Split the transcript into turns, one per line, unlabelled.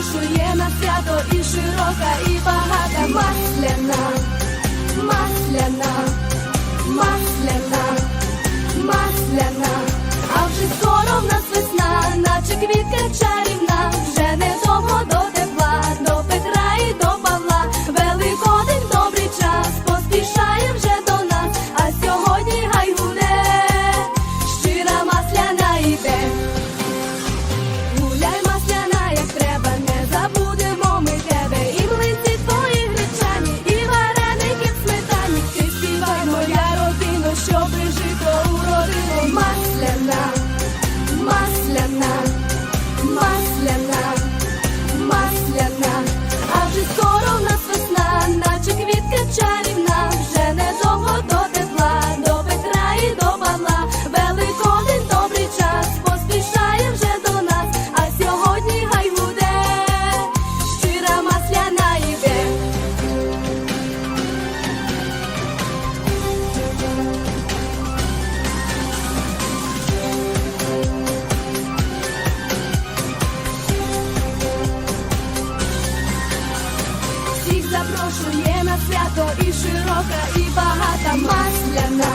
запрошує на свято і широка, і багата. запрошує на свято і широка, і багата масляна.